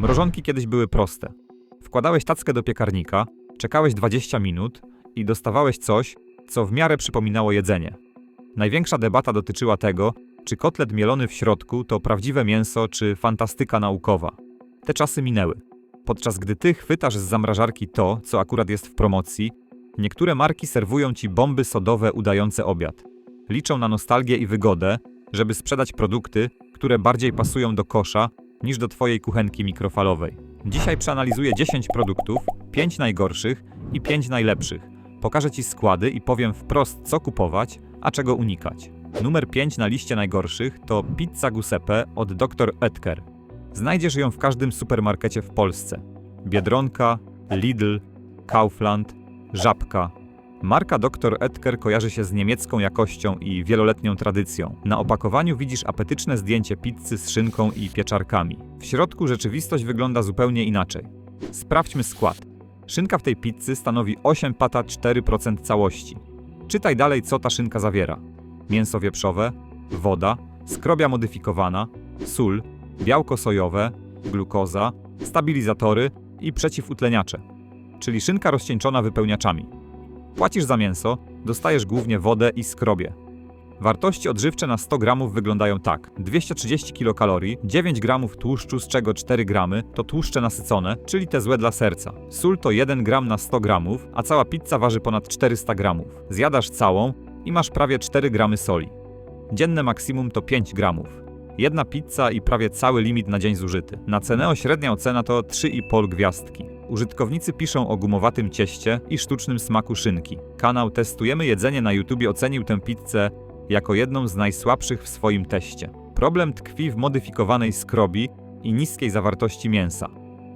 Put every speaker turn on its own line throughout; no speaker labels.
Mrożonki kiedyś były proste. Wkładałeś tackę do piekarnika, czekałeś 20 minut i dostawałeś coś, co w miarę przypominało jedzenie. Największa debata dotyczyła tego, czy kotlet mielony w środku to prawdziwe mięso, czy fantastyka naukowa. Te czasy minęły. Podczas gdy ty chwytasz z zamrażarki to, co akurat jest w promocji, niektóre marki serwują ci bomby sodowe udające obiad. Liczą na nostalgię i wygodę, żeby sprzedać produkty, które bardziej pasują do kosza niż do twojej kuchenki mikrofalowej. Dzisiaj przeanalizuję 10 produktów, 5 najgorszych i 5 najlepszych. Pokażę ci składy i powiem wprost, co kupować, a czego unikać. Numer 5 na liście najgorszych to pizza Giuseppe od Dr. Oetker. Znajdziesz ją w każdym supermarkecie w Polsce. Biedronka, Lidl, Kaufland, Żabka. Marka Dr. Oetker kojarzy się z niemiecką jakością i wieloletnią tradycją. Na opakowaniu widzisz apetyczne zdjęcie pizzy z szynką i pieczarkami. W środku rzeczywistość wygląda zupełnie inaczej. Sprawdźmy skład. Szynka w tej pizzy stanowi 8 pata 4% całości. Czytaj dalej, co ta szynka zawiera. Mięso wieprzowe, woda, skrobia modyfikowana, sól, białko sojowe, glukoza, stabilizatory i przeciwutleniacze, czyli szynka rozcieńczona wypełniaczami. Płacisz za mięso, dostajesz głównie wodę i skrobie. Wartości odżywcze na 100 gramów wyglądają tak: 230 kilokalorii, 9 gramów tłuszczu, z czego 4 gramy to tłuszcze nasycone, czyli te złe dla serca. Sól to 1 gram na 100 gramów, a cała pizza waży ponad 400 gramów. Zjadasz całą i masz prawie 4 gramy soli. Dzienne maksimum to 5 gramów. Jedna pizza i prawie cały limit na dzień zużyty. Na Ceneo średnia ocena to 3,5 gwiazdki. Użytkownicy piszą o gumowatym cieście i sztucznym smaku szynki. Kanał Testujemy Jedzenie na YouTube ocenił tę pizzę jako jedną z najsłabszych w swoim teście. Problem tkwi w modyfikowanej skrobi i niskiej zawartości mięsa.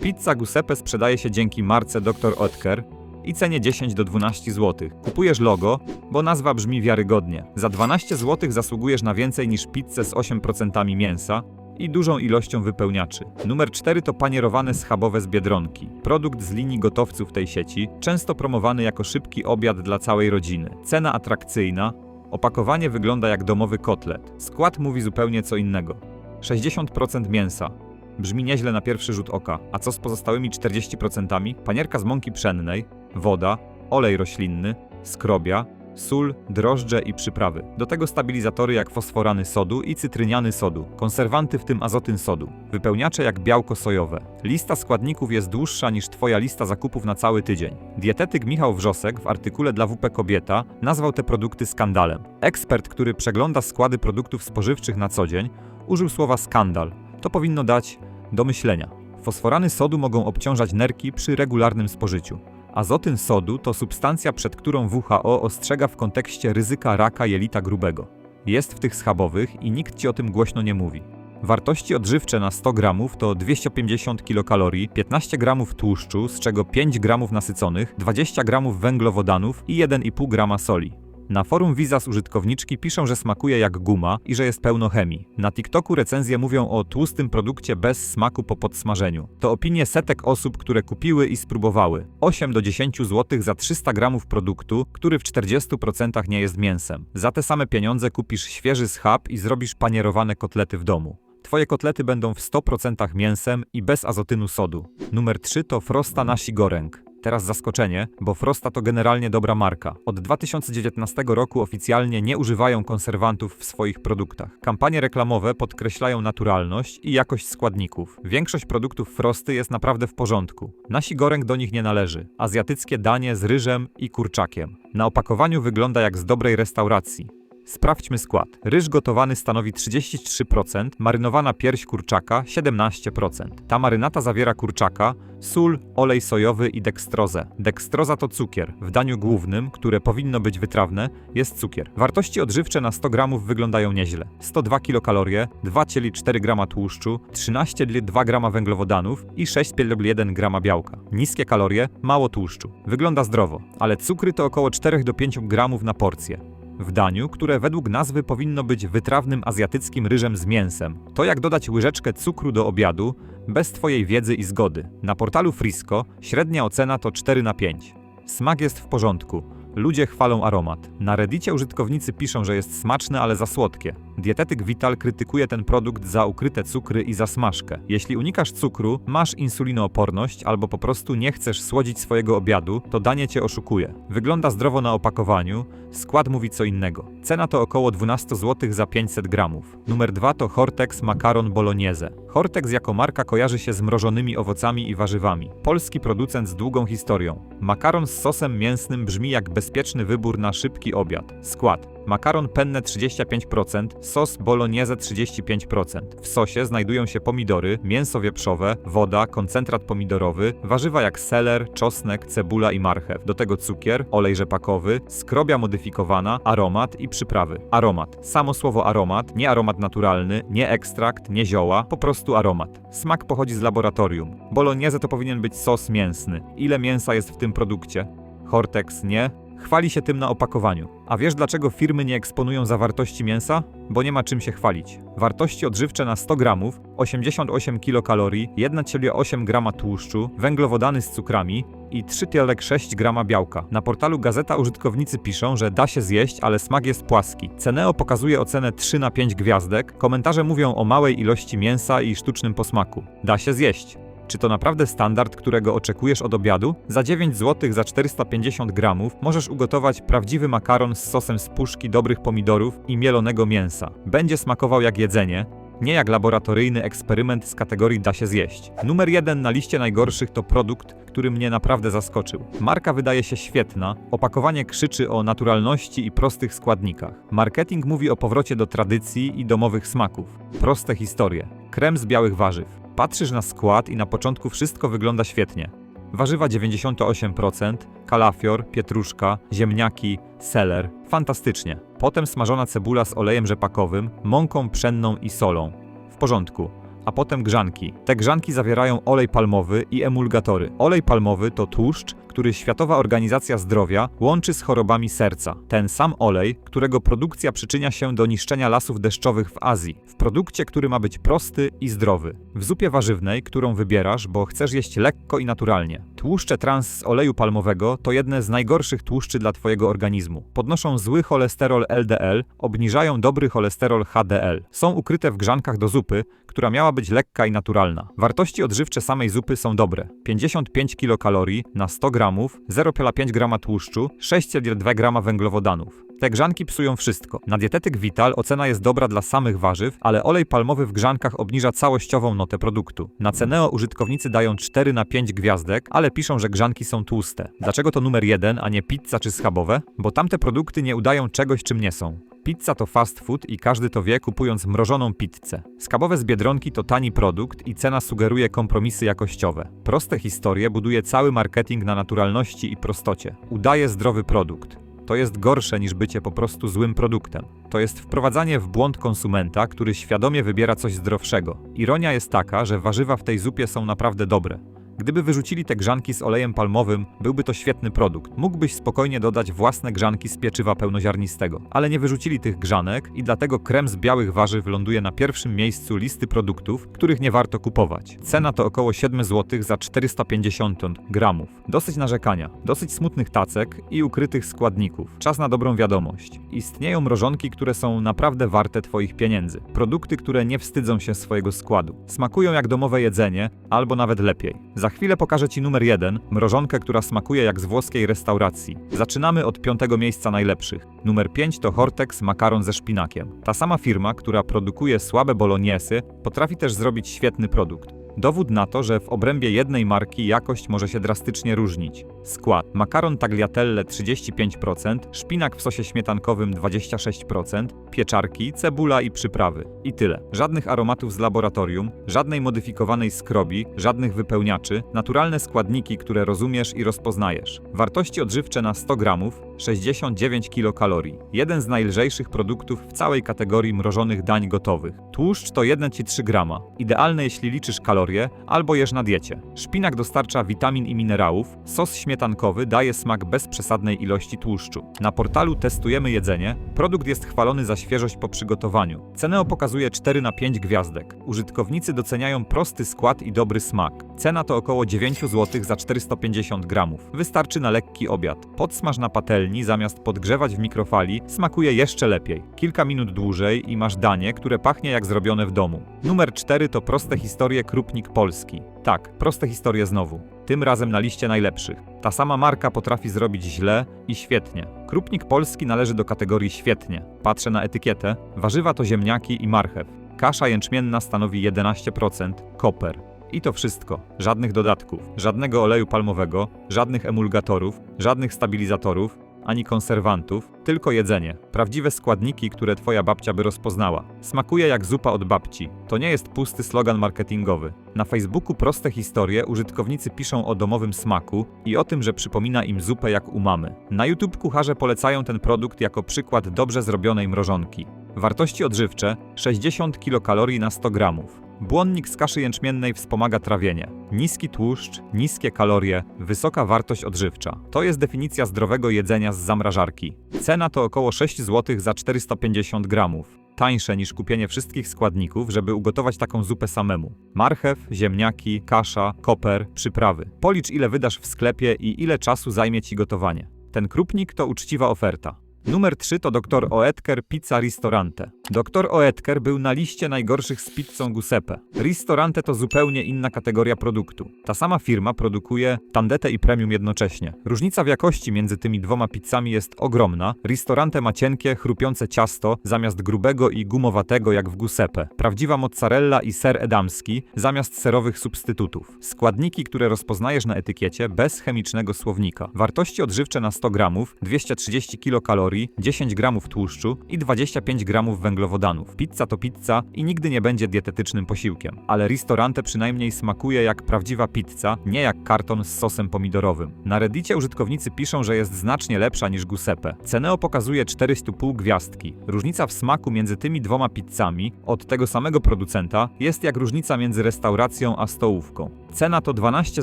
Pizza Giuseppe sprzedaje się dzięki marce Dr. Oetker i cenie 10 do 12 zł. Kupujesz logo, bo nazwa brzmi wiarygodnie. Za 12 zł zasługujesz na więcej niż pizzę z 8% mięsa i dużą ilością wypełniaczy. Numer 4 to panierowane schabowe z Biedronki. Produkt z linii gotowców tej sieci, często promowany jako szybki obiad dla całej rodziny. Cena atrakcyjna, opakowanie wygląda jak domowy kotlet. Skład mówi zupełnie co innego. 60% mięsa. Brzmi nieźle na pierwszy rzut oka. A co z pozostałymi 40%? Panierka z mąki pszennej, woda, olej roślinny, skrobia, sól, drożdże i przyprawy. Do tego stabilizatory jak fosforany sodu i cytryniany sodu, konserwanty w tym azotyn sodu, wypełniacze jak białko sojowe. Lista składników jest dłuższa niż Twoja lista zakupów na cały tydzień. Dietetyk Michał Wrzosek w artykule dla WP Kobieta nazwał te produkty skandalem. Ekspert, który przegląda składy produktów spożywczych na co dzień, użył słowa skandal. To powinno dać do myślenia. Fosforany sodu mogą obciążać nerki przy regularnym spożyciu. Azotyn sodu to substancja, przed którą WHO ostrzega w kontekście ryzyka raka jelita grubego. Jest w tych schabowych i nikt ci o tym głośno nie mówi. Wartości odżywcze na 100 gramów to 250 kilokalorii, 15 gramów tłuszczu, z czego 5 gramów nasyconych, 20 gramów węglowodanów i 1,5 grama soli. Na forum Vizas użytkowniczki piszą, że smakuje jak guma i że jest pełno chemii. Na TikToku recenzje mówią o tłustym produkcie bez smaku po podsmażeniu. To opinie setek osób, które kupiły i spróbowały. 8 do 10 zł za 300 gramów produktu, który w 40% nie jest mięsem. Za te same pieniądze kupisz świeży schab i zrobisz panierowane kotlety w domu. Twoje kotlety będą w 100% mięsem i bez azotynu sodu. Numer 3 to Frosta Nasi Goreng. Teraz zaskoczenie, bo Frosta to generalnie dobra marka. Od 2019 roku oficjalnie nie używają konserwantów w swoich produktach. Kampanie reklamowe podkreślają naturalność i jakość składników. Większość produktów Frosty jest naprawdę w porządku. Nasi goreng do nich nie należy. Azjatyckie danie z ryżem i kurczakiem. Na opakowaniu wygląda jak z dobrej restauracji. Sprawdźmy skład. Ryż gotowany stanowi 33%, marynowana pierś kurczaka 17%. Ta marynata zawiera kurczaka, sól, olej sojowy i dekstrozę. Dekstroza to cukier. W daniu głównym, które powinno być wytrawne, jest cukier. Wartości odżywcze na 100 gramów wyglądają nieźle. 102 kilokalorie, 2,4 grama tłuszczu, 13,2 grama węglowodanów i 6,1 grama białka. Niskie kalorie, mało tłuszczu. Wygląda zdrowo, ale cukry to około 4 do 5 gramów na porcję w daniu, które według nazwy powinno być wytrawnym azjatyckim ryżem z mięsem. To jak dodać łyżeczkę cukru do obiadu bez Twojej wiedzy i zgody. Na portalu Frisco średnia ocena to 4 na 5. Smak jest w porządku. Ludzie chwalą aromat. Na Reddicie użytkownicy piszą, że jest smaczne, ale za słodkie. Dietetyk Vital krytykuje ten produkt za ukryte cukry i za smażkę. Jeśli unikasz cukru, masz insulinooporność albo po prostu nie chcesz słodzić swojego obiadu, to danie cię oszukuje. Wygląda zdrowo na opakowaniu, skład mówi co innego. Cena to około 12 zł za 500 gramów. Numer 2 to Hortex Makaron Bolognese. Hortex jako marka kojarzy się z mrożonymi owocami i warzywami. Polski producent z długą historią. Makaron z sosem mięsnym brzmi jak bezpieczny wybór na szybki obiad. Skład makaron penne 35%, sos bolognese 35%. W sosie znajdują się pomidory, mięso wieprzowe, woda, koncentrat pomidorowy, warzywa jak seler, czosnek, cebula i marchew. Do tego cukier, olej rzepakowy, skrobia modyfikowana, aromat i przyprawy. Aromat. Samo słowo aromat, nie aromat naturalny, nie ekstrakt, nie zioła, po prostu aromat. Smak pochodzi z laboratorium. Bolognese to powinien być sos mięsny. Ile mięsa jest w tym produkcie? Hortex nie, Chwali się tym na opakowaniu. A wiesz dlaczego firmy nie eksponują zawartości mięsa? Bo nie ma czym się chwalić. Wartości odżywcze na 100 gramów, 88 kilokalorii, 1,8 grama tłuszczu, węglowodany z cukrami i 3,6 grama białka. Na portalu Gazeta użytkownicy piszą, że da się zjeść, ale smak jest płaski. Ceneo pokazuje ocenę 3 na 5 gwiazdek, komentarze mówią o małej ilości mięsa i sztucznym posmaku. Da się zjeść. Czy to naprawdę standard, którego oczekujesz od obiadu? Za 9 zł za 450 gramów możesz ugotować prawdziwy makaron z sosem z puszki dobrych pomidorów i mielonego mięsa. Będzie smakował jak jedzenie, nie jak laboratoryjny eksperyment z kategorii da się zjeść. Numer jeden na liście najgorszych to produkt, który mnie naprawdę zaskoczył. Marka wydaje się świetna, opakowanie krzyczy o naturalności i prostych składnikach. Marketing mówi o powrocie do tradycji i domowych smaków. Proste historie. Krem z białych warzyw. Patrzysz na skład i na początku wszystko wygląda świetnie. Warzywa 98%, kalafior, pietruszka, ziemniaki, seler. Fantastycznie. Potem smażona cebula z olejem rzepakowym, mąką pszenną i solą. W porządku. A potem grzanki. Te grzanki zawierają olej palmowy i emulgatory. Olej palmowy to tłuszcz, który Światowa Organizacja Zdrowia łączy z chorobami serca. Ten sam olej, którego produkcja przyczynia się do niszczenia lasów deszczowych w Azji. W produkcie, który ma być prosty i zdrowy. W zupie warzywnej, którą wybierasz, bo chcesz jeść lekko i naturalnie. Tłuszcze trans z oleju palmowego to jedne z najgorszych tłuszczy dla Twojego organizmu. Podnoszą zły cholesterol LDL, obniżają dobry cholesterol HDL. Są ukryte w grzankach do zupy, która miała być lekka i naturalna. Wartości odżywcze samej zupy są dobre. 55 kilokalorii na 100 g 0,5 g tłuszczu, 6,2 g węglowodanów. Te grzanki psują wszystko. Na dietetyk Vital ocena jest dobra dla samych warzyw, ale olej palmowy w grzankach obniża całościową notę produktu. Na Ceneo użytkownicy dają 4 na 5 gwiazdek, ale piszą, że grzanki są tłuste. Dlaczego to numer 1, a nie pizza czy schabowe? Bo tamte produkty nie udają czegoś, czym nie są. Pizza to fast food i każdy to wie kupując mrożoną pizzę. Skabowe z Biedronki to tani produkt i cena sugeruje kompromisy jakościowe. Proste historie buduje cały marketing na naturalności i prostocie. Udaje zdrowy produkt. To jest gorsze niż bycie po prostu złym produktem. To jest wprowadzanie w błąd konsumenta, który świadomie wybiera coś zdrowszego. Ironia jest taka, że warzywa w tej zupie są naprawdę dobre. Gdyby wyrzucili te grzanki z olejem palmowym, byłby to świetny produkt. Mógłbyś spokojnie dodać własne grzanki z pieczywa pełnoziarnistego. Ale nie wyrzucili tych grzanek i dlatego krem z białych warzyw ląduje na pierwszym miejscu listy produktów, których nie warto kupować. Cena to około 7 zł za 450 gramów. Dosyć narzekania, dosyć smutnych tacek i ukrytych składników. Czas na dobrą wiadomość. Istnieją mrożonki, które są naprawdę warte Twoich pieniędzy. Produkty, które nie wstydzą się swojego składu. Smakują jak domowe jedzenie, albo nawet lepiej. Za chwilę pokażę Ci numer jeden, mrożonkę, która smakuje jak z włoskiej restauracji. Zaczynamy od piątego miejsca najlepszych. Numer 5 to Hortex makaron ze szpinakiem. Ta sama firma, która produkuje słabe boloniesy, potrafi też zrobić świetny produkt. Dowód na to, że w obrębie jednej marki jakość może się drastycznie różnić. Skład: makaron tagliatelle 35%, szpinak w sosie śmietankowym 26%, pieczarki, cebula i przyprawy. I tyle. Żadnych aromatów z laboratorium, żadnej modyfikowanej skrobi, żadnych wypełniaczy, naturalne składniki, które rozumiesz i rozpoznajesz. Wartości odżywcze na 100 gramów 69 kilokalorii. Jeden z najlżejszych produktów w całej kategorii mrożonych dań gotowych. Tłuszcz to 1,3 grama. Idealne jeśli liczysz kalorie albo jesz na diecie. Szpinak dostarcza witamin i minerałów, sos śmietankowy daje smak bez przesadnej ilości tłuszczu. Na portalu testujemy jedzenie. Produkt jest chwalony za świeżość po przygotowaniu. Ceneo pokazuje 4 na 5 gwiazdek. Użytkownicy doceniają prosty skład i dobry smak. Cena to około 9 zł za 450 gramów. Wystarczy na lekki obiad. Podsmaż na patelni zamiast podgrzewać w mikrofali, smakuje jeszcze lepiej. Kilka minut dłużej i masz danie, które pachnie jak zrobione w domu. Numer 4 to proste historie Krupnik Polski. Tak, proste historie znowu. Tym razem na liście najlepszych. Ta sama marka potrafi zrobić źle i świetnie. Krupnik Polski należy do kategorii świetnie. Patrzę na etykietę. Warzywa to ziemniaki i marchew. Kasza jęczmienna stanowi 11%, koper. I to wszystko. Żadnych dodatków, żadnego oleju palmowego, żadnych emulgatorów, żadnych stabilizatorów, ani konserwantów, tylko jedzenie. Prawdziwe składniki, które twoja babcia by rozpoznała. Smakuje jak zupa od babci. To nie jest pusty slogan marketingowy. Na Facebooku proste historie użytkownicy piszą o domowym smaku i o tym, że przypomina im zupę jak u mamy. Na YouTube kucharze polecają ten produkt jako przykład dobrze zrobionej mrożonki. Wartości odżywcze 60 kilokalorii na 100 gramów. Błonnik z kaszy jęczmiennej wspomaga trawienie. Niski tłuszcz, niskie kalorie, wysoka wartość odżywcza. To jest definicja zdrowego jedzenia z zamrażarki. Cena to około 6 zł za 450 gramów. Tańsze niż kupienie wszystkich składników, żeby ugotować taką zupę samemu. Marchew, ziemniaki, kasza, koper, przyprawy. Policz ile wydasz w sklepie i ile czasu zajmie ci gotowanie. Ten krupnik to uczciwa oferta. Numer 3 to dr Oetker Pizza Ristorante. Dr Oetker był na liście najgorszych z pizzą Giuseppe. Ristorante to zupełnie inna kategoria produktu. Ta sama firma produkuje tandetę i premium jednocześnie. Różnica w jakości między tymi dwoma pizzami jest ogromna. Ristorante ma cienkie, chrupiące ciasto zamiast grubego i gumowatego jak w Giuseppe. Prawdziwa mozzarella i ser edamski zamiast serowych substytutów. Składniki, które rozpoznajesz na etykiecie bez chemicznego słownika. Wartości odżywcze na 100 gramów, 230 kilokalorii, 10 gramów tłuszczu i 25 gramów węglowodanów. Pizza to pizza i nigdy nie będzie dietetycznym posiłkiem. Ale ristorante przynajmniej smakuje jak prawdziwa pizza, nie jak karton z sosem pomidorowym. Na reddicie użytkownicy piszą, że jest znacznie lepsza niż Giuseppe. Ceneo pokazuje 4,5 gwiazdki. Różnica w smaku między tymi dwoma pizzami od tego samego producenta jest jak różnica między restauracją a stołówką. Cena to 12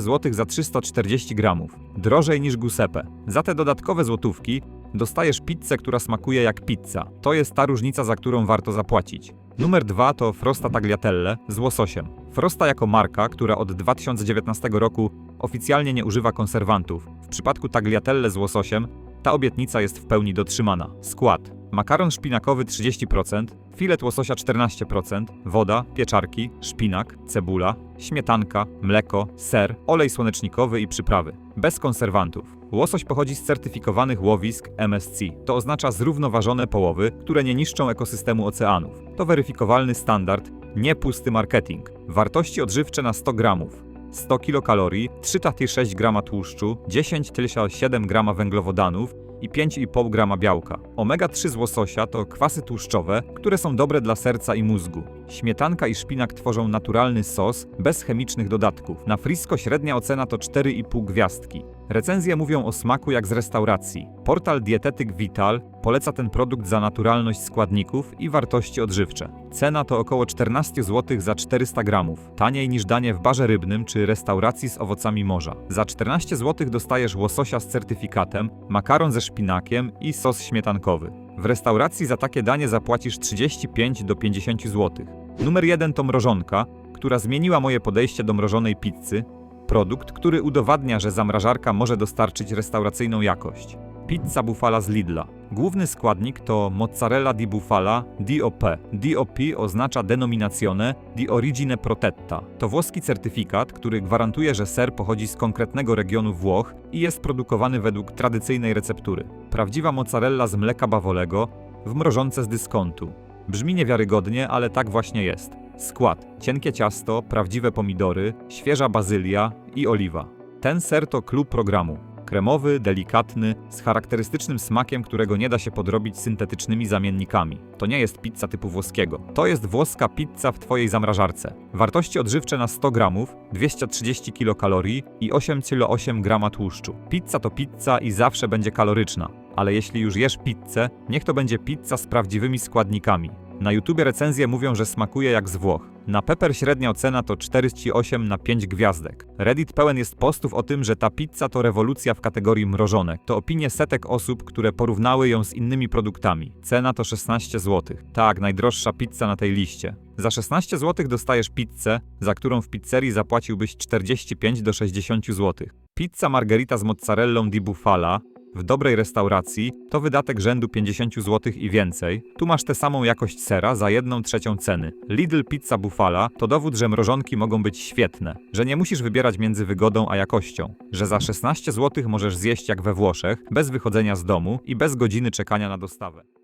zł za 340 gramów. Drożej niż Giuseppe. Za te dodatkowe złotówki dostajesz pizzę, która smakuje jak pizza. To jest ta różnica, za którą warto zapłacić. Numer dwa to Frosta Tagliatelle z łososiem. Frosta jako marka, która od 2019 roku oficjalnie nie używa konserwantów. W przypadku tagliatelle z łososiem ta obietnica jest w pełni dotrzymana. Skład: makaron szpinakowy 30%, filet łososia 14%, woda, pieczarki, szpinak, cebula, śmietanka, mleko, ser, olej słonecznikowy i przyprawy. Bez konserwantów. Łosoś pochodzi z certyfikowanych łowisk MSC. To oznacza zrównoważone połowy, które nie niszczą ekosystemu oceanów. To weryfikowalny standard, nie pusty marketing. Wartości odżywcze na 100 gramów. 100 kilokalorii, 3,6 grama tłuszczu, 10,7 grama węglowodanów i 5,5 grama białka. Omega-3 z łososia to kwasy tłuszczowe, które są dobre dla serca i mózgu. Śmietanka i szpinak tworzą naturalny sos bez chemicznych dodatków. Na Frisco średnia ocena to 4,5 gwiazdki. Recenzje mówią o smaku jak z restauracji. Portal Dietetyk Vital poleca ten produkt za naturalność składników i wartości odżywcze. Cena to około 14 zł za 400 gramów, taniej niż danie w barze rybnym czy restauracji z owocami morza. Za 14 zł dostajesz łososia z certyfikatem, makaron ze szpinakiem i sos śmietankowy. W restauracji za takie danie zapłacisz 35 do 50 zł. Numer 1 to mrożonka, która zmieniła moje podejście do mrożonej pizzy. Produkt, który udowadnia, że zamrażarka może dostarczyć restauracyjną jakość. Pizza bufala z Lidla. Główny składnik to mozzarella di bufala DOP. DOP oznacza denominazione di origine protetta. To włoski certyfikat, który gwarantuje, że ser pochodzi z konkretnego regionu Włoch i jest produkowany według tradycyjnej receptury. Prawdziwa mozzarella z mleka bawolego w mrożonce z dyskontu. Brzmi niewiarygodnie, ale tak właśnie jest. Skład: cienkie ciasto, prawdziwe pomidory, świeża bazylia i oliwa. Ten ser to klub programu. Kremowy, delikatny, z charakterystycznym smakiem, którego nie da się podrobić syntetycznymi zamiennikami. To nie jest pizza typu włoskiego. To jest włoska pizza w Twojej zamrażarce. Wartości odżywcze na 100 gramów, 230 kilokalorii i 8,8 grama tłuszczu. Pizza to pizza i zawsze będzie kaloryczna. Ale jeśli już jesz pizzę, niech to będzie pizza z prawdziwymi składnikami. Na YouTubie recenzje mówią, że smakuje jak z Włoch. Na Pepper średnia ocena to 48 na 5 gwiazdek. Reddit pełen jest postów o tym, że ta pizza to rewolucja w kategorii mrożone. To opinie setek osób, które porównały ją z innymi produktami. Cena to 16 zł. Tak, najdroższa pizza na tej liście. Za 16 zł dostajesz pizzę, za którą w pizzerii zapłaciłbyś 45 do 60 zł. Pizza margherita z mozzarellą di bufala W dobrej restauracji to wydatek rzędu 50 zł i więcej. Tu masz tę samą jakość sera za jedną trzecią ceny. Lidl Pizza Buffala to dowód, że mrożonki mogą być świetne, że nie musisz wybierać między wygodą a jakością, że za 16 zł możesz zjeść jak we Włoszech, bez wychodzenia z domu i bez godziny czekania na dostawę.